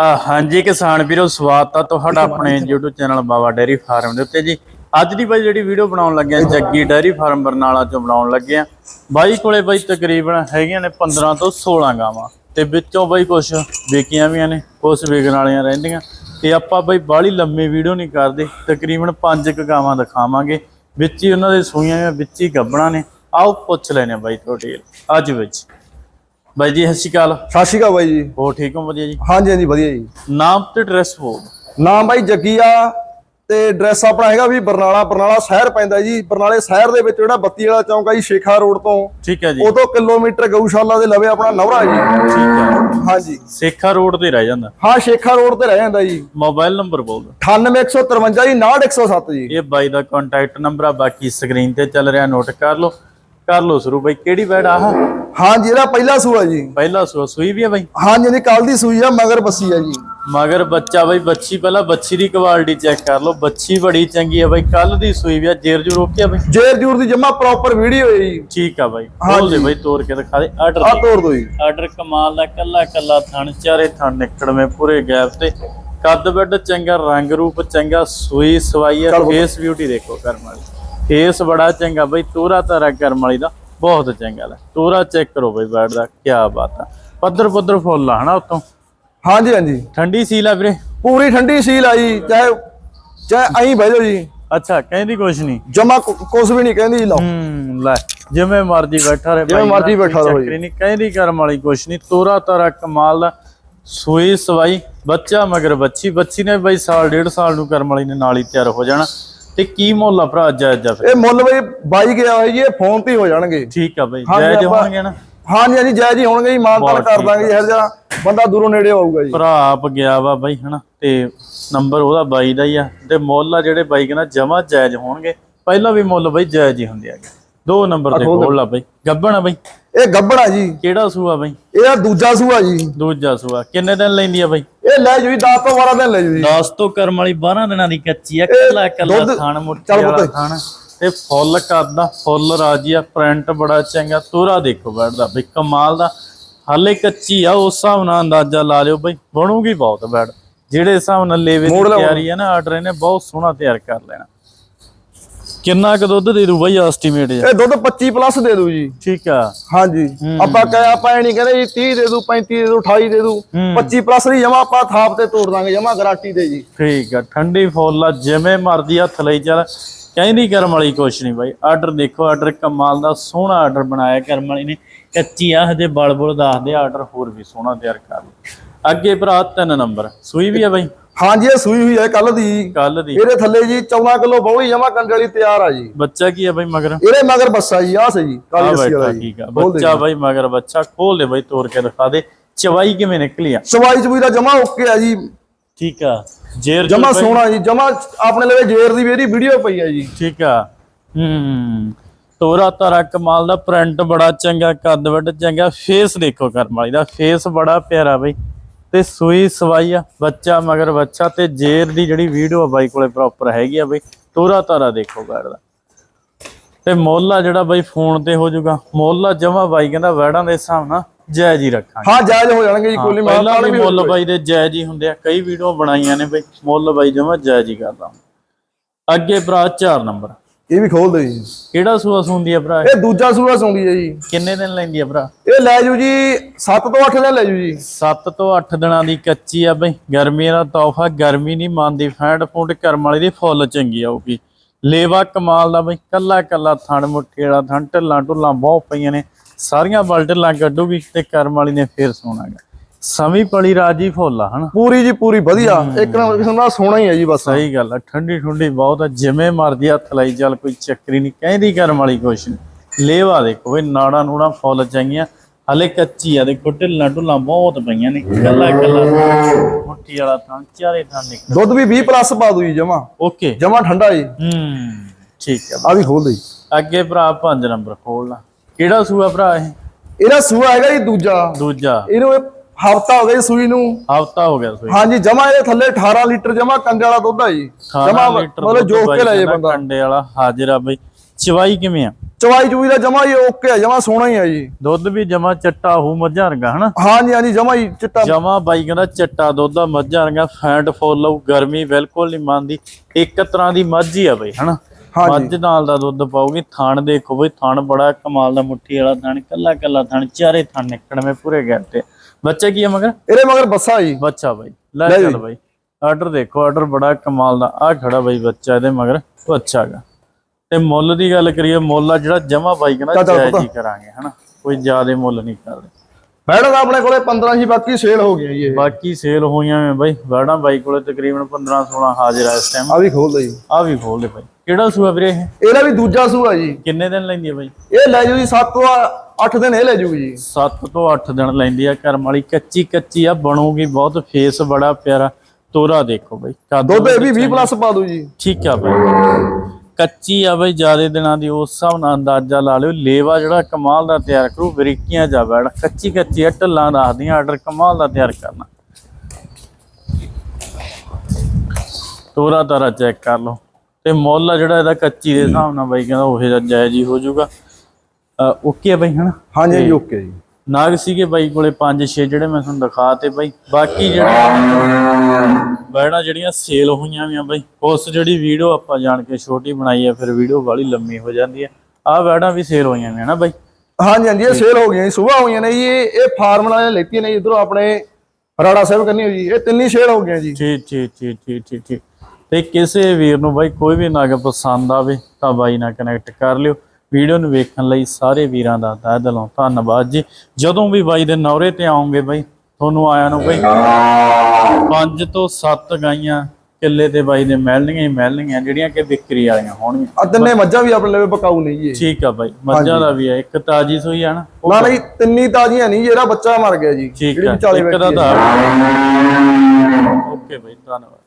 ਹਾਂਜੀ ਕਿਸਾਨ ਵੀਰੋ ਸਵਾਗਤ ਆ ਤੁਹਾਡਾ ਆਪਣੇ YouTube channel Baba dairy farm ਦੇ ਉੱਤੇ ਜੀ। ਅੱਜ ਦੀ ਬਾਈ ਜਿਹੜੀ ਵੀਡੀਓ ਬਣਾਉਣ ਲੱਗੇ ਆ ਜੱਗੀ ਡੇਰੀ ਫਾਰਮ ਬਰਨਾਲਾ ਚੋਂ ਬਣਾਉਣ ਲੱਗੇ ਆ। ਬਾਈ ਕੋਲੇ ਬਾਈ ਤਕਰੀਬਨ ਹੈਗੀਆਂ ਨੇ 15 ਤੋਂ 16 ਗਾਵਾਂ ਤੇ ਵਿੱਚੋਂ ਬਾਈ ਕੁਝ ਵੇਕੀਆਂ ਵੀਆਂ ਨੇ ਕੁਝ ਵੇਚਣ ਵਾਲੀਆਂ ਰਹਿੰਦੀਆਂ। ਤੇ ਆਪਾਂ ਬਾਈ ਬਾਹਲੀ ਲੰਮੀ ਵੀਡੀਓ ਨਹੀਂ ਕਰਦੇ ਤਕਰੀਬਨ 5 ਕੁ ਗਾਵਾਂ ਦਿਖਾਵਾਂਗੇ। ਵਿੱਚ ਹੀ ਉਹਨਾਂ ਦੇ ਸੂਈਆਂ ਵਿੱਚ ਹੀ ਗੱਬਣਾ ਨੇ। ਆਓ ਪੁੱਛ ਲੈਨੇ ਬਾਈ ਤੋਂ ਡਿਟੇਲ ਅੱਜ ਵਿੱਚ। ਬਾਈ ਜੀ ਸਤਿ ਸ਼੍ਰੀ ਅਕਾਲ। ਸਤਿ ਸ਼੍ਰੀ ਅਕਾਲ ਬਾਈ ਜੀ। ਹੋਰ ਠੀਕ ਹੋ? ਵਧੀਆ ਜੀ? ਹਾਂਜੀ ਹਾਂਜੀ ਵਧੀਆ ਜੀ। ਨਾਮ ਤੇ ਐਡਰੈਸ ਬੋਲ ਨਾਮ ਬਾਈ ਜੱਗੀ ਆ ਤੇ ਐਡਰੈਸ ਆਪਣਾ ਹੈਗਾ ਵੀ ਬਰਨਾਲਾ ਬਰਨਾਲਾ ਸ਼ਹਿਰ ਪੈਂਦਾ ਜੀ। ਬਰਨਾਲੇ ਸ਼ਹਿਰ ਦੇ ਵਿੱਚ ਜਿਹੜਾ ਬੱਤੀ ਵਾਲਾ ਚੌਂਕ ਆ ਜੀ ਸ਼ੇਖਾ ਰੋਡ ਤੋਂ। ਠੀਕ ਹੈ ਜੀ। ਤੋਂ ਕਿਲੋਮੀਟਰ ਗਊਸ਼ਾਲਾ ਦੇ ਲਵੇ ਆਪਣਾ ਨਵਰਾ ਜੀ। ਠੀਕ ਹੈ। ਹਾਂਜੀ। ਸੇਖਾ ਰੋਡ ਤੇ ਰਹਿ ਜਾਂਦਾ। ਹਾਂ ਸ਼ੇਖਾ ਰੋਡ ਤੇ ਰਹਿ ਜਾਂਦਾ ਜੀ। ਮੋਬਾਈਲ ਨੰਬਰ ਬੋਲ ਦਿਓ। 98153 ਜੀ 69107 ਜੀ। ਇਹ ਬਾਈ ਦਾ ਕੰਟੈਕਟ ਨੰਬਰ ਆ ਬਾਕੀ ਸਕਰੀਨ ਤੇ ਚੱਲ ਰਿਹਾ ਨੋਟ ਕਰ ਲਓ। ਕਰ ਲਓ ਸ਼ੁਰੂ ਬਾਈ ਕਿਹੜੀ ਵੈੜ ਆਹ ਹਾਂਜੀ ਇਹਦਾ ਪਹਿਲਾ ਸੂਆ ਜੀ। ਪਹਿਲਾ ਸੂਆ ਸੂਈ ਵੀ ਆ ਬਾਈ? ਹਾਂਜੀ ਜੀ ਕੱਲ ਦੀ ਸੂਈ ਆ ਮਗਰ ਬੱਸੀ ਆ ਜੀ। ਮਗਰ ਬੱਚਾ ਬਾਈ ਬੱਚੀ ਪਹਿਲਾਂ ਬੱਚੀ ਦੀ ਕੁਆਲਿਟੀ ਚੈੱਕ ਕਰ ਲਓ। ਬੱਚੀ ਬੜੀ ਚੰਗੀ ਆ ਬਾਈ ਕੱਲ ਦੀ ਸੂਈ ਵੀ ਆ ਜੇਰ ਜੂ ਰੋਕਿਆ ਬਾਈ? ਜੇਰ ਜੂਰ ਦੀ ਜਮਾ ਪ੍ਰੋਪਰ ਵੀਡੀਓ ਹੈ ਜੀ। ਠੀਕ ਆ ਬਾਈ। ਬੋਲ ਦੇ ਬਾਈ ਤੋੜ ਕੇ ਦਿਖਾ ਦੇ ਆਰਡਰ ਆ ਤੋੜ ਦੋ ਜੀ। ਆਰਡਰ ਕਮਾਲ ਦਾ ਕੱਲਾ ਕੱਲਾ ਥਣ ਚਾਰੇ ਥਣ ਨਿਕੜਵੇਂ ਪੂਰੇ ਗੈਪ ਤੇ। ਕੱਦ ਬੱਡ ਚੰਗਾ ਰੰਗ ਰੂਪ ਚੰਗਾ ਸੂਈ ਸਵਾਈ ਆ। ਫੇਸ ਬਿਊਟੀ ਦੇਖੋ ਕਰਮ ਵਾਲੀ। ਫੇਸ ਬੜਾ ਚੰਗਾ ਬਈ ਤੋਰਾ ਤਾਰਾ ਕਰਮ ਵਾਲੀ ਦਾ। ਬਹੁਤ ਚੰਗਾ ਲੈ। ਤੋਰਾ ਚੈੱਕ ਕਰੋ ਬਈ ਬੈਡ ਦਾ ਕੀ ਬਾਤ ਆ। ਪੱਧਰ ਪੱਧਰ ਫੁੱਲ ਆ ਹਨਾ ਉਤੋਂ? ਹਾਂਜੀ ਹਾਂਜੀ। ਠੰਡੀ ਸੀਲ ਆ ਵੀਰੇ? ਪੂਰੀ ਠੰਡੀ ਸੀਲ ਆ ਜੀ ਚਾਹੇ ਚਾਹੇ ਐਂ ਬਹਿ ਜਾਓ ਜੀ। ਅੱਛਾ ਕਹਿੰਦੀ ਕੁਛ ਨਹੀਂ। ਜਮਾ ਕੁਝ ਵੀ ਨਹੀਂ ਕਹਿੰਦੀ ਲਓ। ਹੂੰ ਲੈ ਜਿਵੇਂ ਮਰਜ਼ੀ ਬੈਠਾ ਰਹੇ ਜਿਵੇਂ ਮਰਜ਼ੀ ਬੈਠਾ ਰਹੋ ਜੀ। ਨਹੀਂ ਕਹਿੰਦੀ ਕਰਮ ਵਾਲੀ ਕੁਛ ਨਹੀਂ। ਤੋਰਾ ਤਾਰਾ ਕਮਾਲ ਦਾ ਸੂਈ ਸਵਾਈ ਬੱਚਾ ਮਗਰ ਬੱਚੀ। ਬੱਚੀ ਨੇ ਬਈ ਸਾਲ ਡੇਢ ਸਾਲ ਨੂੰ ਕਰਮ ਵਾਲੀ ਨੇ ਨਾਲ ਹੀ ਤਿਆਰ ਹੋ ਜਾਣਾ। ਤੇ ਕੀ ਮੁੱਲ ਆ ਭਰਾ ਜਾਇਜ਼ ਜਾ ਫਿਰ? ਇਹ ਮੁੱਲ ਬਈ ਬਾਈ ਗਿਆ ਹੋਇਆ ਜੀ ਇਹ ਫੋਨ ਤੇ ਹੀ ਹੋ ਜਾਣਗੇ। ਠੀਕ ਆ ਬਈ ਜਾਇਜ਼ ਹੋਣਗੇ ਨਾ। ਹਾਂਜੀ ਹਾਂਜੀ ਜੈ ਜੀ ਹੋਣਗੇ ਜੀ ਮਾਨਤਾਨ ਕਰ ਦਾਂਗੇ ਜੀ ਹਰ ਜਾ ਬੰਦਾ ਦੂਰੋਂ ਨੇੜੇ ਆਊਗਾ ਜੀ। ਭਰਾ ਆਪ ਗਿਆ ਵਾ ਬਾਈ ਹਨਾ ਤੇ ਨੰਬਰ ਉਹਦਾ ਬਾਈ ਦਾ ਹੀ ਆ। ਤੇ ਮੁੱਲ ਆ ਜਿਹੜੇ ਬਾਈ ਕਹਿੰਦਾ ਜਮਾ ਜਾਇਜ਼ ਹੋਣਗੇ। ਪਹਿਲਾਂ ਵੀ ਮੁੱਲ ਬਾਈ ਜਾਇਜ਼ ਹੀ ਹੁੰਦੇ ਆਗੇ ਦੋ ਨੰਬਰ ਤੇ ਖੋਲ ਲਾ ਬਾਈ ਗੱਬਣ ਆ ਬਾਈ। ਇਹ ਗੱਬੜਾ ਜੀ। ਕਿਹੜਾ ਸੂਆ ਬਾਈ? ਇਹਦਾ ਦੂਜਾ ਸੂਆ ਜੀ। ਦੂਜਾ ਸੂਆ। ਕਿੰਨੇ ਦਿਨ ਲੈਂਦੀ ਆ ਬਾਈ? ਇਹ ਲੈ ਜੂ ਜੀ 10 ਤੋਂ 12 ਦਿਨ ਲੈ ਜੂ ਜੀ। 10 ਤੋਂ ਕਰਮ ਵਾਲੀ 12 ਦਿਨਾਂ ਦੀ ਕੱਚੀ ਆ ਕੱਲਾ ਕੱਲਾ ਖਾਣ ਮੁੱਠੀ ਵਾਲਾ। ਖਾਣ ਤੇ ਫੁੱਲ ਕਰਦਾ ਫੁੱਲ ਰਾਜੀ ਆ ਪ੍ਰਿੰਟ ਬੜਾ ਚੰਗਾ ਤੋਰਾ ਦੇਖੋ ਬੈਠਦਾ ਬਈ ਕਮਾਲ ਦਾ। ਹਾਲੇ ਕੱਚੀ ਆ ਉਸ ਹਿਸਾਬ ਨਾਲ ਅੰਦਾਜ਼ਾ ਲਾ ਲਿਓ ਬਈ ਬਣੂਗੀ ਬਹੁਤ ਬੈਡ ਜਿਹੜੇ ਹਿਸਾਬ ਨਾਲ ਲੇਵੇ ਦੀ। ਤਿਆਰੀ ਆ ਨਾ ਆਰਡਰ ਇਹਨੇ ਬਹੁਤ ਸੋਹਣਾ ਤਿਆਰ ਕਰ ਲੈਣਾ। ਕਿੰਨਾ ਕੁ ਦੁੱਧ ਦੇ ਦੂ ਬਈ ਐਸਟੀਮੇਟ ਇਹ ਦੁੱਧ 25 ਪਲੱਸ ਦੇ ਦੂ ਜੀ। ਠੀਕ ਆ। ਹਾਂਜੀ। ਆਪਾਂ ਕਹੇ ਆਪਾਂ ਇਹ ਨਹੀਂ ਕਹਿੰਦੇ ਜੀ 30 ਦੇ ਦੂ 35 ਦੇ ਦੂ 28 ਦੇ ਦੂ। 25 ਪਲੱਸ ਦੀ ਜਮਾ ਆਪਾਂ ਥਾਪ ਤੇ ਤੋੜ ਦਾਂਗੇ ਜਮਾ ਗਾਰੰਟੀ ਦੇ ਜੀ। ਠੀਕ ਆ ਠੰਡੀ ਫੁੱਲ ਆ ਜਿਵੇਂ ਮਰਦੀ ਹੱਥ ਲਈ ਚੱਲ। ਕਹਿੰਦੀ ਕਰਮ ਵਾਲੀ ਕੁਛ ਨਹੀਂ ਬਾਈ। ਆਰਡਰ ਦੇਖੋ ਆਰਡਰ ਕਮਾਲ ਦਾ ਸੋਹਣਾ ਆਰਡਰ ਬਣਾਇਆ ਕਰਮ ਵਾਲੀ ਨੇ। ਕੱਚੀ ਆ ਹਜੇ ਬਲ ਬੁਲ ਦੱਸਦੇ ਆਰਡਰ ਹੋਰ ਵੀ ਸੋਹਣਾ ਤਿਆਰ ਕਰ ਅੱਗੇ ਭਰਾ ਤਿੰਨ ਨੰਬਰ ਸੂਈ ਵੀ ਆ ਬਾਈ? ਹਾਂਜੀ ਇਹ ਸੂਈ ਹੋਈ ਹੈ ਕੱਲ ਦੀ। ਕੱਲ ਦੀ। ਇਹਦੇ ਥੱਲੇ ਜੀ 14 ਕਿਲੋ ਬਹੁੀ ਜਮਾ ਕੰਡੇ ਵਾਲੀ ਤਿਆਰ ਆ ਜੀ। ਬੱਚਾ ਕੀ ਆ ਬਾਈ ਮਗਰ? ਇਹਦੇ ਮਗਰ ਬੱਸਾ ਜੀ ਆਹ ਸਹੀ ਕਾਲੀ ਅੱਸੀ ਵਾਲਾ ਜੀ। ਠੀਕ ਆ। ਬੱਚਾ ਬਾਈ ਮਗਰ ਬੱਚਾ ਖੋਲ ਦੇ ਬਾਈ ਤੋੜ ਕੇ ਦਿਖਾ ਦੇ। ਚਵਾਈ ਕਿਵੇਂ ਨਿਕਲੀ ਆ? ਸਵਾਈ ਚਬੂਈ ਦਾ ਜਮਾ ਓਕੇ ਆ ਜੀ। ਠੀਕ ਆ। ਜੇਰ ਜਮਾ ਸੋਹਣਾ ਜੀ ਜਮਾ ਆਪਣੇ ਲਵੇ ਜੇਰ ਦੀ ਵੀ ਇਹਦੀ ਵੀਡੀਓ ਪਈ ਆ ਜੀ। ਠੀਕ ਆ। ਹੂੰ। ਤੋਰਾ ਤਾਰਾ ਕਮਾਲ ਦਾ ਪ੍ਰਿੰਟ ਬੜਾ ਚੰਗਾ ਕੱਦ ਵੱਡ ਚੰਗਾ ਫੇਸ ਦੇਖੋ ਕਰਮ ਵਾਲੀ ਦਾ ਫੇਸ ਬੜਾ ਪਿਆਰਾ ਬਈ। ਤੇ ਸੂਈ ਸਵਾਈ ਆ ਬੱਚਾ ਮਗਰ ਬੱਚਾ ਤੇ ਜੇਰ ਦੀ ਜਿਹੜੀ ਵੀਡੀਓ ਆ ਬਾਈ ਕੋਲੇ ਪ੍ਰੋਪਰ ਹੈਗੀ ਆ ਬਈ ਤੋਰਾ ਤਾਰਾ ਦੇਖੋ ਬੈੜ ਦਾ। ਤੇ ਮੁੱਲ ਜਿਹੜਾ ਬਾਈ ਫੋਨ ਤੇ ਹੋ ਜਾਊਗਾ ਮੁੱਲ ਜਮਾ ਬਾਈ ਕਹਿੰਦਾ ਵੈੜਾਂ ਦੇ ਹਿਸਾਬ ਨਾਲ ਜਾਇਜ਼ ਹੀ ਰੱਖਾਂਗੇ। ਹਾਂ ਜਾਇਜ਼ ਹੋ ਜਾਣਗੇ ਜੀ ਪਹਿਲਾਂ ਮਾਲ ਵੀ ਮੁੱਲ ਬਾਈ ਦੇ ਜਾਇਜ਼ ਹੀ ਹੁੰਦੇ ਆ ਕਈ ਵੀਡੀਓ ਬਣਾਈਆਂ ਨੇ ਬਈ ਮੁੱਲ ਬਾਈ ਜਮਾ ਜਾਇਜ਼ ਹੀ ਕਰਦਾ। ਅੱਗੇ ਭਰਾ 4 ਨੰਬਰ। ਇਹ ਵੀ ਖੋਲ ਦੇ ਜੀ। ਕਿਹੜਾ ਸੂਆ ਸੁੰਦੀ ਆ ਭਰਾ ਇਹ? ਦੂਜਾ ਸੂਆ ਸੌਂਦੀ ਹੈ ਜੀ। ਕਿੰਨੇ ਦਿਨ ਲੈਂਦੀ ਆ ਭਰਾ? ਇਹ ਲੈ ਜੂ ਜੀ 7 ਤੋਂ 8 ਦਿਨ ਲੈ ਜੂ ਜੀ। 7 ਤੋਂ 8 ਦਿਨਾਂ ਦੀ ਕੱਚੀ ਆ ਬਈ। ਗਰਮੀ ਦਾ ਤੋਹਫਾ ਗਰਮੀ ਨਹੀਂ ਮੰਨਦੀ। ਫੈਂਡ ਫੂਡ ਕਰਮ ਵਾਲੀ ਦੀ ਫੁੱਲ ਚੰਗੀ ਆਊਗੀ। ਲੇਵਾ ਕਮਾਲ ਦਾ ਬਈ। ਕੱਲਾ ਕੱਲਾ ਥਣ ਮੁੱਠੀ ਵਾਲਾ ਥਣ ਢੱਲਾਂ ਢੁੱਲਾਂ ਬਹੁਤ ਪਈਆਂ ਨੇ। ਸਾਰੀਆਂ ਬਲ ਢੱਲਾਂ ਕੱਢੂਗੀ ਤੇ ਕਰਮ ਵਾਲੀ ਨੇ ਫੇਰ ਸੋਣਾਗਾ ਸਮੀ ਪਲੀ ਰਾਜੀ ਫੁੱਲ ਆ ਹਨਾ? ਪੂਰੀ ਜੀ ਪੂਰੀ ਵਧੀਆ। ਇੱਕ ਨਾ ਕਿਸਮ ਦਾ ਸੋਹਣਾ ਹੀ ਹੈ ਜੀ ਬਸ। ਸਹੀ ਗੱਲ ਆ ਠੰਡੀ ਠੰਡੀ ਬਹੁਤ ਆ ਜਿਵੇਂ ਮਰਦੀ ਹੱਥ ਲਾਈ ਚੱਲ ਕੋਈ ਚੱਕਰੀ ਨਹੀਂ ਕਹਿੰਦੀ ਕਰਮ ਵਾਲੀ ਕੁਛ ਨਹੀਂ ਲੇਵਾ ਦੇਖੋ ਇਹ ਨਾੜਾ ਨੂੜਾ ਫੁੱਲ ਚੰਗੀਆਂ ਹਲੇ ਕੱਚੀ ਆ ਦੇਖੋ ਢਿੱਲਾਂ ਢੁੱਲਾਂ ਬਹੁਤ ਪਈਆਂ ਨੇ ਕੱਲਾ ਕੱਲਾ ਮੁੱਠੀ ਵਾਲਾ ਥਾਂ ਚਾਰੇ ਥਾਂ ਨਿਕਲ ਦੁੱਧ ਵੀ 20 ਪਲੱਸ ਪਾ ਦੂ ਜੀ ਜਮਾ। ਓਕੇ। ਜਮਾ ਠੰਡਾ ਜੀ। ਹੂੰ ਠੀਕ ਆ। ਆ ਵੀ ਖੋਲ ਦੇ ਅੱਗੇ ਭਰਾ 5 ਨੰਬਰ ਖੋਲਣਾ ਕਿਹੜਾ ਸੂਆ ਭਰਾ ਇਹ? ਇਹਦਾ ਸੂਆ ਹੈਗਾ ਜੀ ਦੂਜਾ। ਦੂਜਾ। ਇਹਨੂੰ ਹਫਤਾ ਹੋ ਗਿਆ ਜੀ ਸੂਈ ਨੂੰ। ਹਫਤਾ ਹੋ ਗਿਆ ਸੂਈ ਹਾਂਜੀ ਜਮਾ ਇਹਦੇ ਥੱਲੇ 18 ਲੀਟਰ ਜਮਾ ਕੰਡੇ ਵਾਲਾ ਦੁੱਧ ਆ ਜੀ। 18 ਜਮਾ ਮਤਲਬ ਬਾਈ ਕੇ ਲੈ ਜੇ ਬੰਦਾ। ਕੰਡੇ ਵਾਲਾ। ਹਾਜ਼ਰ ਆ ਬਈ। ਚਵਾਈ ਕਿਵੇਂ ਆ? ਚਵਾਈ ਚੂਈ ਦਾ ਜਮਾ ਹੀ ਓਕੇ ਆ ਜਮਾ ਸੋਹਣਾ ਹੀ ਆ ਜੀ। ਦੁੱਧ ਵੀ ਜਮਾ ਚੱਟਾ ਹੋ ਮੱਝਾਂ ਵਰਗਾ ਹਨਾ? ਹਾਂਜੀ ਹਾਂਜੀ ਜਮਾ ਹੀ ਚਿੱਟਾ। ਜਮਾ ਬਾਈ ਕਹਿੰਦਾ ਚੱਟਾ ਦੁੱਧ ਆ ਮੱਝਾਂ ਵਰਗਾ ਫੈਟ ਫੁੱਲ ਆਊ ਗਰਮੀ ਬਿਲਕੁਲ ਨਹੀਂ ਮੰਨਦੀ। ਇੱਕ ਤਰ੍ਹਾਂ ਦੀ ਮੱਝ ਹੀ ਆ ਬਈ ਹਨਾ? ਮੱਝ ਨਾਲ ਦਾ ਦੁੱਧ ਪਾਉਗੀ ਥਣ ਦੇਖੋ ਬਈ ਥਣ ਬੜਾ ਕਮਾਲ ਦਾ ਮੁੱਠੀ ਵਾਲਾ ਥਣ ਕੱਲਾ ਕੱਲਾ ਥਣ ਚਾਰੇ ਥਣ ਨਿਕੜਵੇਂ ਪੂਰੇ ਗੱਤੇ ਬੱਚਾ ਕੀ ਆ ਮਗਰ? ਇਹਦੇ ਮਗਰ ਬੱਸਾ ਜੀ। ਬੱਚਾ ਬਾਈ। ਲੈ ਲੈ ਚੱਲ ਜੀ। ਬਾਈ। ਆਰਡਰ ਦੇਖੋ ਆਰਡਰ ਬੜਾ ਕਮਾਲ ਦਾ। ਆ ਖੜਾ ਬਾਈ ਬੱਚਾ ਇਹਦੇ ਮਗਰ। ਬੱਚਾ ਹੈਗਾ। ਤੇ ਮੁੱਲ ਦੀ ਗੱਲ ਕਰੀਏ ਮੁੱਲ ਆ ਜਿਹੜਾ ਜਮਾ ਬਾਈ ਕਹਿੰਦਾ ਚੱਲ ਜਾਇਜ਼। ਹੀ ਕਰਾਂਗੇ ਹਨਾ? ਕੋਈ ਜ਼ਿਆਦੇ ਮੁੱਲ ਨਹੀਂ ਕਰਦੇ ਤਾਂ ਆਪਣੇ ਕੋਲੇ 15 ਸੀ ਬਾਕੀ ਸੇਲ ਹੋ ਗਈਆਂ ਜੀ ਇਹ। ਬਾਕੀ ਸੇਲ ਹੋਈਆਂ ਵੇ ਬਾਈ। ਵਾੜਾ ਬਾਈ ਕੋਲੇ ਤਕਰੀਬਨ 15 16 ਹਾਜ਼ਰ ਆ ਇਸ ਟਾਈਮ ਆ ਵੀ ਖੋਲਦਾ ਜੀ। ਆ ਵੀ ਖੋਲ ਦੇ ਬਾਈ। ਕਿਹੜਾ ਸੂਆ ਵੀਰੇ ਇਹ? ਇਹਦਾ ਵੀ ਦੂਜਾ ਸੂਆ ਜੀ। ਕਿੰਨੇ ਦਿਨ ਲੈਂਦੀ ਹੈ ਬਾਈ? ਇਹ ਲੈ ਜੂ ਜੀ 7 ਤੋਂ 8 ਦਿਨ ਇਹ ਲੈ ਜੂ ਜੀ। 7 ਤੋਂ 8 ਦਿਨ ਲੈਂਦੀ ਆ ਕਰਮ ਵਾਲੀ ਕੱਚੀ ਕੱਚੀ ਆ ਬਣੂਗੀ ਬਹੁਤ ਫੇਸ ਬੜਾ ਪਿਆਰਾ। ਤੋਰਾ ਦੇਖੋ ਬਾਈ ਦੁੱਧ ਇਹ ਵੀ 20 ਪਲੱਸ ਪਾ ਦੂ ਜੀ। ਠੀਕ ਆ ਬਾਈ। ਕੱਚੀ ਆ ਬਾਈ ਜਿਆਦੇ ਦਿਨਾਂ ਦੀ ਉਸ ਹਿਸਾਬ ਨਾਲ ਅੰਦਾਜ਼ਾ ਲਾ ਲਿਓ। ਲੇਵਾ ਜਿਹੜਾ ਕਮਾਲ ਦਾ ਤਿਆਰ ਕਰੂ ਬਰੀਕੀਆਂ ਜਾ ਬੈੜ ਕੱਚੀ ਕੱਚੀ ਢੱਲਾਂ ਦੱਸਦੀਆਂ ਆਰਡਰ ਕਮਾਲ ਦਾ ਤਿਆਰ ਕਰਨਾ। ਤੋਰਾ ਤਾਰਾ ਚੈੱਕ ਕਰ ਲਓ। ਤੇ ਮੁੱਲ ਆ ਜਿਹੜਾ ਇਹਦਾ ਕੱਚੀ ਦੇ ਹਿਸਾਬ ਨਾਲ ਬਾਈ ਕਹਿੰਦਾ ਉਹ ਜਿਹਾ ਜਾਇਜ਼ ਹੀ ਹੋ ਜਾਊਗਾ। ਓਕੇ ਆ ਬਾਈ ਹਨਾ? ਹਾਂਜੀ ਜੀ ਓਕੇ ਜੀ। ਨਾਗ ਸੀਗੇ ਬਾਈ ਕੋਲੇ 5-6 ਜਿਹੜੇ ਮੈਂ ਤੁਹਾਨੂੰ ਦਿਖਾਤੇ ਬਾਈ। ਬਾਕੀ ਜਿਹੜਾ ਬੈੜਾ ਜਿਹੜੀਆਂ ਸੇਲ ਹੋਈਆਂ ਵੀਆਂ ਬਾਈ ਉਸ ਜਿਹੜੀ ਵੀਡੀਓ ਆਪਾਂ ਜਾਣ ਕੇ ਛੋਟੀ ਬਣਾਈ ਆ ਫਿਰ ਵੀਡੀਓ ਵਾਲੀ ਲੰਮੀ ਹੋ ਜਾਂਦੀ ਆ। ਆਹ ਬੈੜਾ ਵੀ ਸੇਲ ਹੋਈਆਂ ਵੀਆਂ ਨਾ ਬਾਈ। ਹਾਂਜੀ ਹਾਂਜੀ ਇਹ ਸੇਲ ਹੋ ਗਈਆਂ ਜੀ ਸਵੇਰ ਹੋਈਆਂ ਨੇ ਜੀ ਇਹ ਇਹ ਫਾਰਮ ਵਾਲੇ ਲੈਤੀਆਂ ਨੇ ਇਧਰੋਂ ਆਪਣੇ ਰਾੜਾ ਸਾਹਿਬ ਕਰਨੀ ਹੋ ਜੀ ਇਹ ਤਿੰਨੀ ਸੇਲ ਹੋ ਗਈਆਂ ਜੀ। ਠੀਕ ਠੀਕ ਠੀਕ ਠੀਕ ਠੀਕ ਠੀਕ। ਤੇ ਕਿਸੇ ਵੀਰ ਨੂੰ ਬਾਈ ਕੋਈ ਵੀ ਨਗ ਪਸੰਦ ਆਵੇ ਤਾਂ ਬਾਈ ਨਾਲ ਕਨੈਕਟ ਕਰ ਲਿਓ। ਵੀਡੀਓ ਨੂੰ ਵੇਖਣ ਲਈ ਸਾਰੇ ਵੀਰਾਂ ਦਾ ਤਹਿ ਦਿਲੋਂ ਧੰਨਵਾਦ ਜੀ ਜਦੋਂ ਵੀ ਬਾਈ ਦੇ ਨੌਰੇ ਤੇ ਆਉਂਗੇ ਬਾਈ ਤੁਹਾਨੂੰ ਆਇਆਂ ਨੂੰ ਬਾਈ ਪੰਜ ਤੋਂ ਸੱਤ ਗਾਈਆਂ ਕਿੱਲੇ ਤੇ ਬਾਈ ਦੇ ਮਿਲਣਗੀਆਂ ਹੀ ਮਿਲਣਗੀਆਂ ਜਿਹੜੀਆਂ ਕਿ ਵਿਕਰੀ ਵਾਲੀਆਂ ਹੋਣਗੀਆਂ ਆ ਤਿੰਨੇ ਮੱਝਾਂ ਵੀ ਆਪਣੇ ਲਈ ਬਕਾਊ ਨਹੀਂ ਜੀ। ਠੀਕ ਆ ਬਾਈ ਮੱਝਾਂ ਦਾ ਵੀ ਹੈ ਇੱਕ ਤਾਜੀ ਸੂਈ ਆ ਨਾ ਨਾ ਨਹੀਂ ਤਿੰਨੀ ਤਾਜ਼ੀਆਂ ਨਹੀਂ ਜਿਹੜਾ ਬੱਚਾ ਮਰ ਗਿਆ ਜੀ ਠੀਕ ਜਿਹੜੀ ਆ ਵਿਚਾਲੇ ਇੱਕ ਦਾ ਬੈਠੀ ਹੈ। ਓਕੇ ਬਾਈ ਧੰਨਵਾਦ